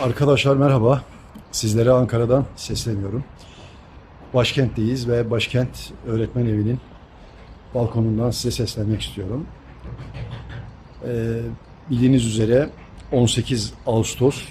Arkadaşlar merhaba. Sizlere Ankara'dan sesleniyorum. Başkentteyiz ve Başkent Öğretmen Evi'nin balkonundan size seslenmek istiyorum. Ee, bildiğiniz üzere 18 Ağustos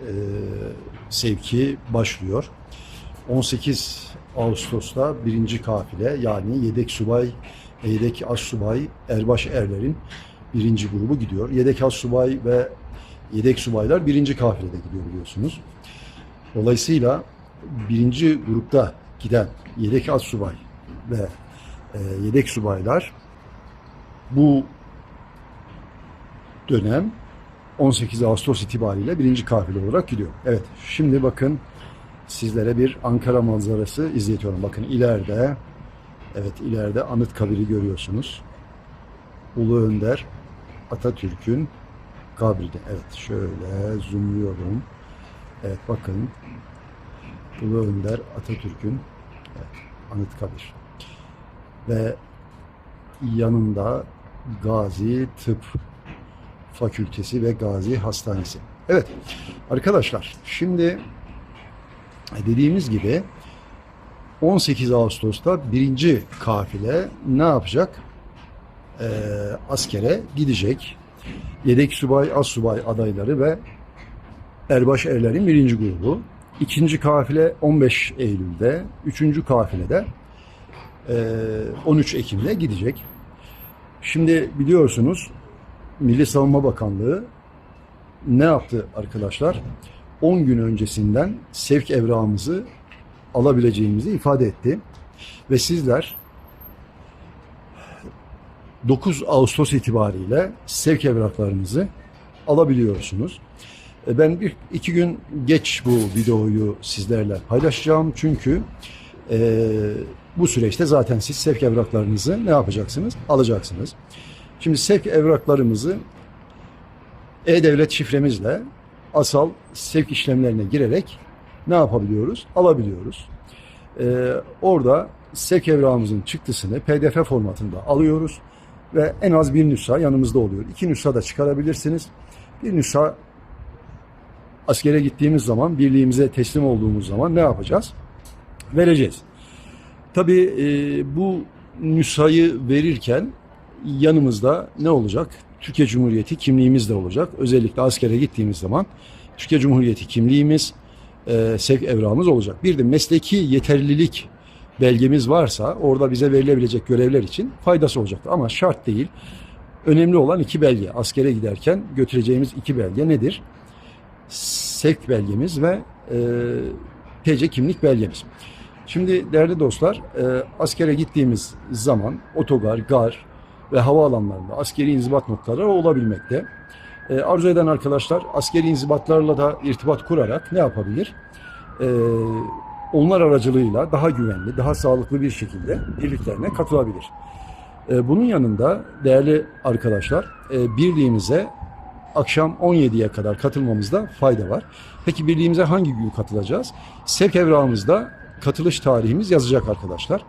e, sevki başlıyor. 18 Ağustos'ta birinci kafile yani yedek subay, yedek as subay, erbaş erlerin birinci grubu gidiyor. Yedek as subay ve yedek subaylar birinci kafilede gidiyor biliyorsunuz. Dolayısıyla birinci grupta giden yedek as subay ve e, yedek subaylar bu dönem 18 Ağustos itibariyle birinci kafile olarak gidiyor. Evet şimdi bakın sizlere bir Ankara manzarası izletiyorum. Bakın ileride evet ileride Anıtkabir'i görüyorsunuz. Ulu Önder Atatürk'ün kabri de. Evet şöyle zoomluyorum. Evet bakın Ulu Önder Atatürk'ün evet, Anıtkabir. Ve yanında Gazi Tıp Fakültesi ve Gazi Hastanesi. Evet arkadaşlar şimdi dediğimiz gibi 18 Ağustos'ta birinci kafile ne yapacak? Ee, askere gidecek. Yedek subay, az subay adayları ve erbaş erlerin birinci grubu. İkinci kafile 15 Eylül'de, üçüncü kafilede e, 13 Ekim'de gidecek. Şimdi biliyorsunuz Milli Savunma Bakanlığı ne yaptı arkadaşlar? 10 gün öncesinden sevk evrağımızı alabileceğimizi ifade etti. Ve sizler 9 Ağustos itibariyle sevk evraklarınızı alabiliyorsunuz. E, Ben bir iki gün geç bu videoyu sizlerle paylaşacağım çünkü e, bu süreçte zaten siz sevk evraklarınızı ne yapacaksınız? Alacaksınız. Şimdi sevk evraklarımızı e-devlet şifremizle asal sevk işlemlerine girerek ne yapabiliyoruz? Alabiliyoruz. Ee, orada sevk evrağımızın çıktısını PDF formatında alıyoruz ve en az bir nüsha yanımızda oluyor. İki nüsha da çıkarabilirsiniz. Bir nüsha askere gittiğimiz zaman, birliğimize teslim olduğumuz zaman ne yapacağız? Vereceğiz. Tabii e, bu nüshayı verirken yanımızda ne olacak? Türkiye Cumhuriyeti kimliğimiz de olacak. Özellikle askere gittiğimiz zaman Türkiye Cumhuriyeti kimliğimiz, e, sevk evrağımız olacak. Bir de mesleki yeterlilik belgemiz varsa orada bize verilebilecek görevler için faydası olacaktır. Ama şart değil. Önemli olan iki belge. Askere giderken götüreceğimiz iki belge nedir? Sevk belgemiz ve e, TC kimlik belgemiz. Şimdi değerli dostlar, e, askere gittiğimiz zaman otogar, gar ve havaalanlarında askeri inzibat noktaları olabilmekte. E, arzu eden arkadaşlar askeri inzibatlarla da irtibat kurarak ne yapabilir? E, onlar aracılığıyla daha güvenli, daha sağlıklı bir şekilde birliklerine katılabilir. E, bunun yanında değerli arkadaşlar e, birliğimize akşam 17'ye kadar katılmamızda fayda var. Peki birliğimize hangi gün katılacağız? Sevk evrağımızda katılış tarihimiz yazacak arkadaşlar.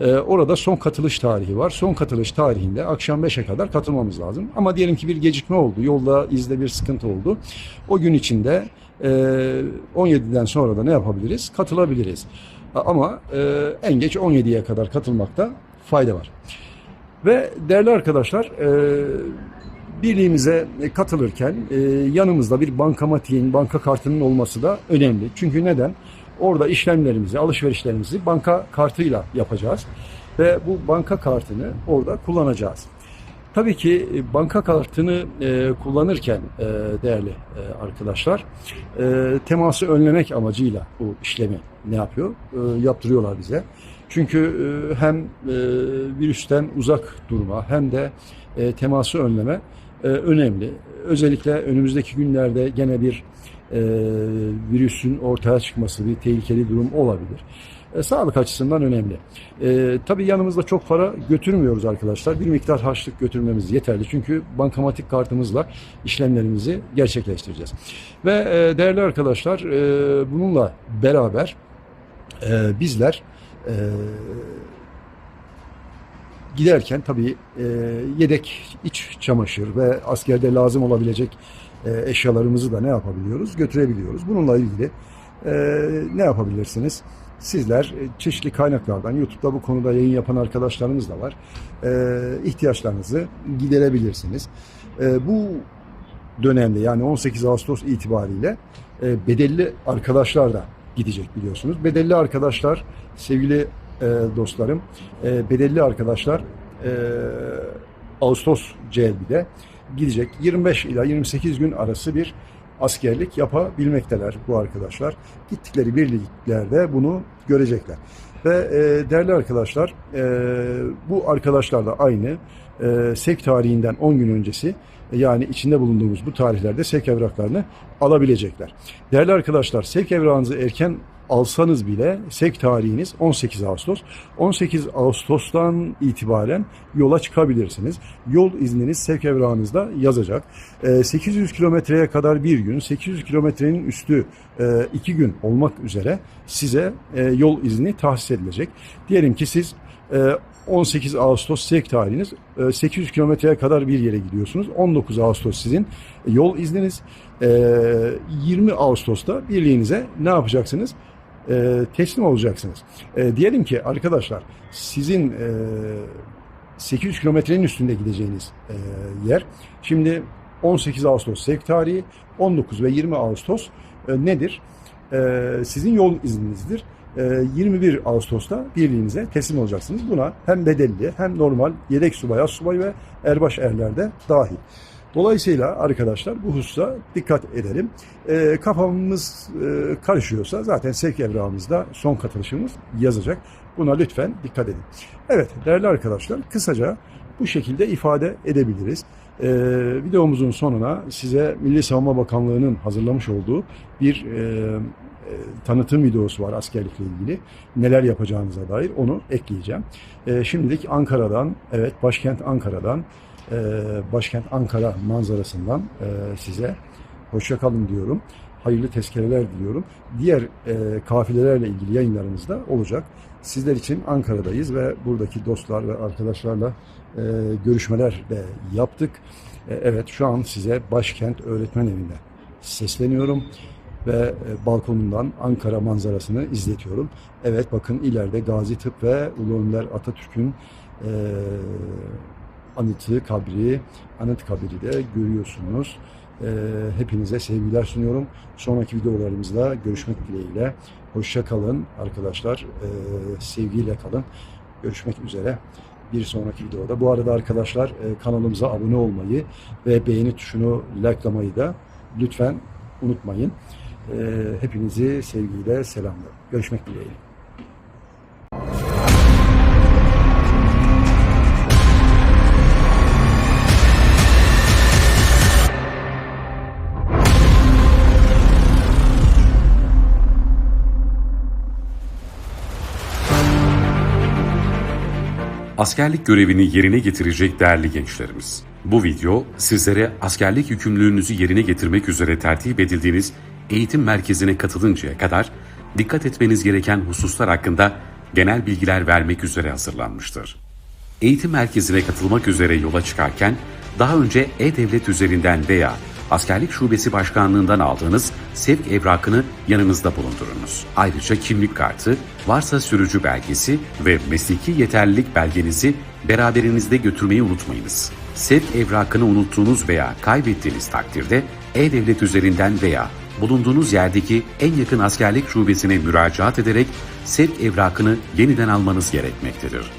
Ee, orada son katılış tarihi var. Son katılış tarihinde akşam 5'e kadar katılmamız lazım. Ama diyelim ki bir gecikme oldu. Yolda izde bir sıkıntı oldu. O gün içinde e, 17'den sonra da ne yapabiliriz? Katılabiliriz. Ama e, en geç 17'ye kadar katılmakta fayda var. Ve değerli arkadaşlar e, birliğimize katılırken e, yanımızda bir bankamatiğin, banka kartının olması da önemli. Çünkü neden? Orada işlemlerimizi, alışverişlerimizi banka kartıyla yapacağız. Ve bu banka kartını orada kullanacağız. Tabii ki e, banka kartını e, kullanırken e, değerli e, arkadaşlar e, teması önlemek amacıyla bu işlemi ne yapıyor? E, yaptırıyorlar bize. Çünkü e, hem e, virüsten uzak durma hem de e, teması önleme e, önemli. Özellikle önümüzdeki günlerde gene bir e, virüsün ortaya çıkması bir tehlikeli durum olabilir. E, sağlık açısından önemli. E, tabii yanımızda çok para götürmüyoruz arkadaşlar. Bir miktar harçlık götürmemiz yeterli. Çünkü bankamatik kartımızla işlemlerimizi gerçekleştireceğiz. Ve e, değerli arkadaşlar e, bununla beraber e, bizler e, giderken tabii e, yedek iç çamaşır ve askerde lazım olabilecek e, eşyalarımızı da ne yapabiliyoruz? Götürebiliyoruz. Bununla ilgili e, ne yapabilirsiniz? Sizler e, çeşitli kaynaklardan, YouTube'da bu konuda yayın yapan arkadaşlarımız da var. E, ihtiyaçlarınızı giderebilirsiniz. Bu dönemde yani 18 Ağustos itibariyle bedelli arkadaşlar da gidecek biliyorsunuz. Bedelli arkadaşlar sevgili dostlarım, bedelli arkadaşlar e, Ağustos CLB'de gidecek 25 ila 28 gün arası bir askerlik yapabilmekteler bu arkadaşlar. Gittikleri birliklerde bunu görecekler. Ve e, değerli arkadaşlar e, bu arkadaşlar da aynı e, sevk tarihinden 10 gün öncesi yani içinde bulunduğumuz bu tarihlerde sevk evraklarını alabilecekler. Değerli arkadaşlar sevk evrağınızı erken alsanız bile sevk tarihiniz 18 Ağustos. 18 Ağustos'tan itibaren yola çıkabilirsiniz. Yol izniniz sevk evrağınızda yazacak. Ee, 800 kilometreye kadar bir gün, 800 kilometrenin üstü e, iki gün olmak üzere size e, yol izni tahsis edilecek. Diyelim ki siz e, 18 Ağustos sevk tarihiniz. E, 800 kilometreye kadar bir yere gidiyorsunuz. 19 Ağustos sizin yol izniniz. E, 20 Ağustos'ta birliğinize ne yapacaksınız? E, teslim olacaksınız. E, diyelim ki arkadaşlar sizin e, 800 kilometrenin üstünde gideceğiniz e, yer. Şimdi 18 Ağustos sevk tarihi, 19 ve 20 Ağustos e, nedir? E, sizin yol izninizdir. E, 21 Ağustos'ta birliğinize teslim olacaksınız. Buna hem bedelli hem normal yedek subay, az subay ve erbaş erler de dahil. Dolayısıyla arkadaşlar bu hususa dikkat edelim. E, kafamız e, karışıyorsa zaten sevk evrağımızda son katılışımız yazacak. Buna lütfen dikkat edin. Evet değerli arkadaşlar kısaca bu şekilde ifade edebiliriz. E, videomuzun sonuna size Milli Savunma Bakanlığı'nın hazırlamış olduğu bir e, e, tanıtım videosu var askerlikle ilgili. Neler yapacağınıza dair onu ekleyeceğim. E, şimdilik Ankara'dan, evet başkent Ankara'dan, e, başkent Ankara manzarasından e, size hoşça kalın diyorum. Hayırlı tezkereler diliyorum. Diğer e, kafilelerle ilgili yayınlarımız da olacak. Sizler için Ankara'dayız ve buradaki dostlar ve arkadaşlarla e, görüşmeler de yaptık. E, evet şu an size başkent öğretmen evinde sesleniyorum ve e, balkonundan Ankara manzarasını izletiyorum. Evet bakın ileride Gazi Tıp ve Ulu Önder Atatürk'ün e, anıtı, kabri, anıt kabri de görüyorsunuz. E, hepinize sevgiler sunuyorum. Sonraki videolarımızda görüşmek dileğiyle. Hoşça kalın arkadaşlar. E, sevgiyle kalın. Görüşmek üzere. Bir sonraki videoda. Bu arada arkadaşlar e, kanalımıza abone olmayı ve beğeni tuşunu likelamayı da lütfen unutmayın. E, hepinizi sevgiyle selamlıyorum. Görüşmek dileğiyle. Askerlik görevini yerine getirecek değerli gençlerimiz. Bu video sizlere askerlik yükümlülüğünüzü yerine getirmek üzere tertip edildiğiniz eğitim merkezine katılıncaya kadar dikkat etmeniz gereken hususlar hakkında genel bilgiler vermek üzere hazırlanmıştır. Eğitim merkezine katılmak üzere yola çıkarken daha önce E-Devlet üzerinden veya askerlik şubesi başkanlığından aldığınız sevk evrakını yanınızda bulundurunuz. Ayrıca kimlik kartı, varsa sürücü belgesi ve mesleki yeterlilik belgenizi beraberinizde götürmeyi unutmayınız. Sevk evrakını unuttuğunuz veya kaybettiğiniz takdirde E-Devlet üzerinden veya bulunduğunuz yerdeki en yakın askerlik şubesine müracaat ederek sevk evrakını yeniden almanız gerekmektedir.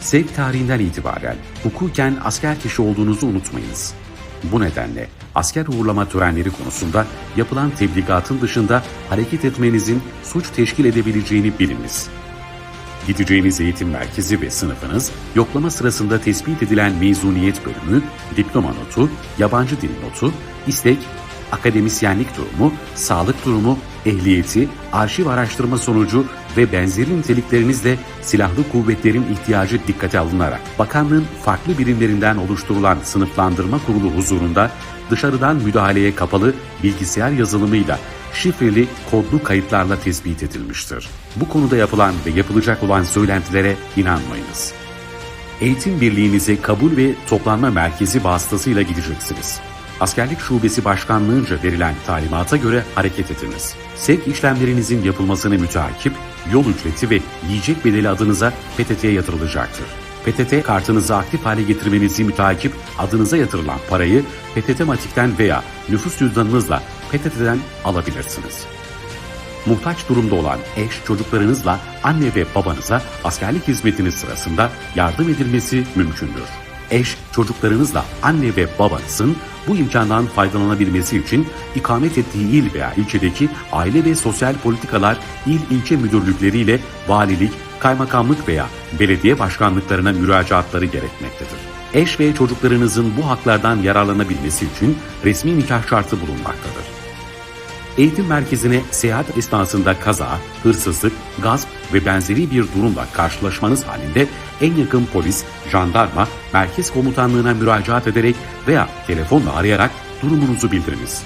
Sevk tarihinden itibaren hukuken asker kişi olduğunuzu unutmayınız. Bu nedenle asker uğurlama törenleri konusunda yapılan tebligatın dışında hareket etmenizin suç teşkil edebileceğini biliniz. Gideceğiniz eğitim merkezi ve sınıfınız, yoklama sırasında tespit edilen mezuniyet bölümü, diploma notu, yabancı dil notu, istek, akademisyenlik durumu, sağlık durumu, ehliyeti, arşiv araştırma sonucu ve benzeri niteliklerinizle silahlı kuvvetlerin ihtiyacı dikkate alınarak bakanlığın farklı birimlerinden oluşturulan sınıflandırma kurulu huzurunda dışarıdan müdahaleye kapalı bilgisayar yazılımıyla şifreli kodlu kayıtlarla tespit edilmiştir. Bu konuda yapılan ve yapılacak olan söylentilere inanmayınız. Eğitim birliğinize kabul ve toplanma merkezi vasıtasıyla gideceksiniz. askerlik şubesi başkanlığınca verilen talimata göre hareket ediniz. Sevk işlemlerinizin yapılmasını müteakip, yol ücreti ve yiyecek bedeli adınıza PTT'ye yatırılacaktır. PTT kartınızı aktif hale getirmenizi müteakip adınıza yatırılan parayı PTT Matik'ten veya nüfus cüzdanınızla PTT'den alabilirsiniz. Muhtaç durumda olan eş, çocuklarınızla anne ve babanıza askerlik hizmetiniz sırasında yardım edilmesi mümkündür. Eş, çocuklarınızla anne ve babanızın bu imkandan faydalanabilmesi için ikamet ettiği il veya ilçedeki aile ve sosyal politikalar il ilçe müdürlükleriyle valilik, kaymakamlık veya belediye başkanlıklarına müracaatları gerekmektedir. Eş ve çocuklarınızın bu haklardan yararlanabilmesi için resmi nikah şartı bulunmaktadır. Eğitim merkezine seyahat esnasında kaza, hırsızlık, gasp ve benzeri bir durumla karşılaşmanız halinde en yakın polis, jandarma, merkez komutanlığına müracaat ederek veya telefonla arayarak durumunuzu bildiriniz.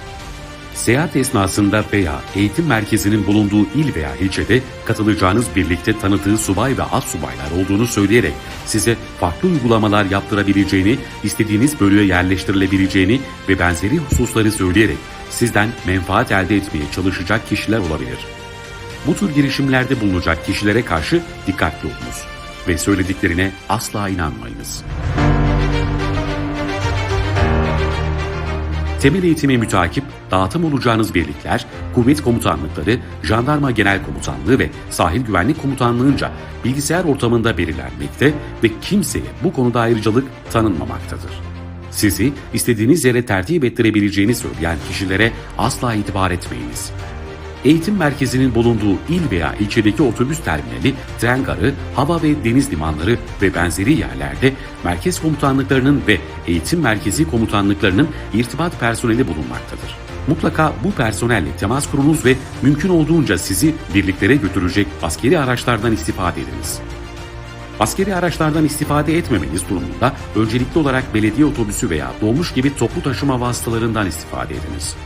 Seyahat esnasında veya eğitim merkezinin bulunduğu il veya ilçede katılacağınız birlikte tanıdığı subay ve alt subaylar olduğunu söyleyerek size farklı uygulamalar yaptırabileceğini, istediğiniz bölüye yerleştirilebileceğini ve benzeri hususları söyleyerek sizden menfaat elde etmeye çalışacak kişiler olabilir. Bu tür girişimlerde bulunacak kişilere karşı dikkatli olunuz ve söylediklerine asla inanmayınız. Temel eğitimi mütakip dağıtım olacağınız birlikler, kuvvet komutanlıkları, jandarma genel komutanlığı ve sahil güvenlik komutanlığınca bilgisayar ortamında belirlenmekte ve kimseye bu konuda ayrıcalık tanınmamaktadır. Sizi istediğiniz yere tertip ettirebileceğini söyleyen kişilere asla itibar etmeyiniz. Eğitim merkezinin bulunduğu il veya ilçedeki otobüs terminali, tren garı, hava ve deniz limanları ve benzeri yerlerde merkez komutanlıklarının ve eğitim merkezi komutanlıklarının irtibat personeli bulunmaktadır. Mutlaka bu personelle temas kurunuz ve mümkün olduğunca sizi birliklere götürecek askeri araçlardan istifade ediniz. Askeri araçlardan istifade etmemeniz durumunda öncelikli olarak belediye otobüsü veya dolmuş gibi toplu taşıma vasıtalarından istifade ediniz.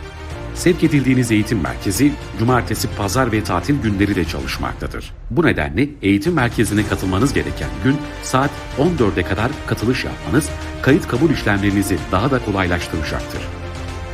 Sevk edildiğiniz eğitim merkezi cumartesi, pazar ve tatil günleri de çalışmaktadır. Bu nedenle eğitim merkezine katılmanız gereken gün saat 14'e kadar katılış yapmanız kayıt kabul işlemlerinizi daha da kolaylaştıracaktır.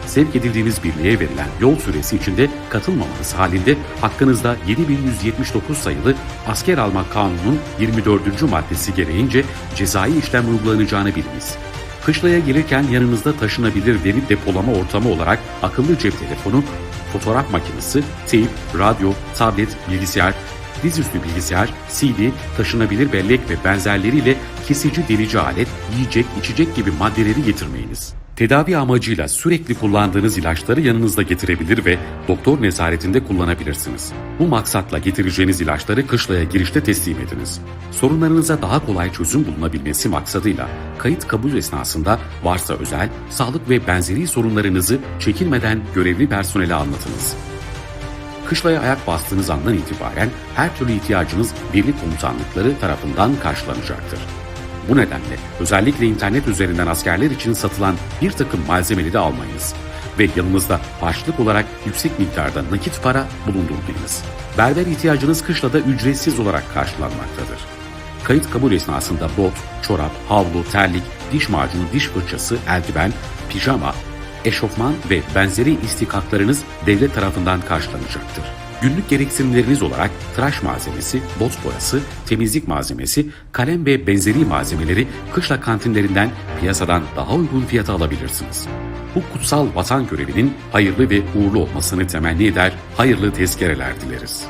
Sevk edildiğiniz birliğe verilen yol süresi içinde katılmamanız halinde hakkınızda 7179 sayılı asker alma kanunun 24. maddesi gereğince cezai işlem uygulanacağını biliniz. Kışlaya gelirken yanınızda taşınabilir veri depolama ortamı olarak akıllı cep telefonu, fotoğraf makinesi, teyp, radyo, tablet, bilgisayar, dizüstü bilgisayar, CD, taşınabilir bellek ve benzerleriyle kesici delici alet, yiyecek, içecek gibi maddeleri getirmeyiniz. Tedavi amacıyla sürekli kullandığınız ilaçları yanınızda getirebilir ve doktor nezaretinde kullanabilirsiniz. Bu maksatla getireceğiniz ilaçları kışlaya girişte teslim ediniz. Sorunlarınıza daha kolay çözüm bulunabilmesi maksadıyla kayıt kabul esnasında varsa özel, sağlık ve benzeri sorunlarınızı çekinmeden görevli personele anlatınız. Kışlaya ayak bastığınız andan itibaren her türlü ihtiyacınız birlik komutanlıkları tarafından karşılanacaktır. Bu nedenle özellikle internet üzerinden askerler için satılan bir takım malzemeleri almayınız ve yanınızda harçlık olarak yüksek miktarda nakit para bulundurmayınız. Berber ihtiyacınız kışlada ücretsiz olarak karşılanmaktadır. Kayıt kabul esnasında bot, çorap, havlu, terlik, diş macunu, diş fırçası, eldiven, pijama, eşofman ve benzeri istikaklarınız devlet tarafından karşılanacaktır. Günlük gereksinimleriniz olarak tıraş malzemesi, bot boyası, temizlik malzemesi, kalem ve benzeri malzemeleri kışla kantinlerinden piyasadan daha uygun fiyata alabilirsiniz. Bu kutsal vatan görevinin hayırlı ve uğurlu olmasını temenni eder, hayırlı tezkereler dileriz.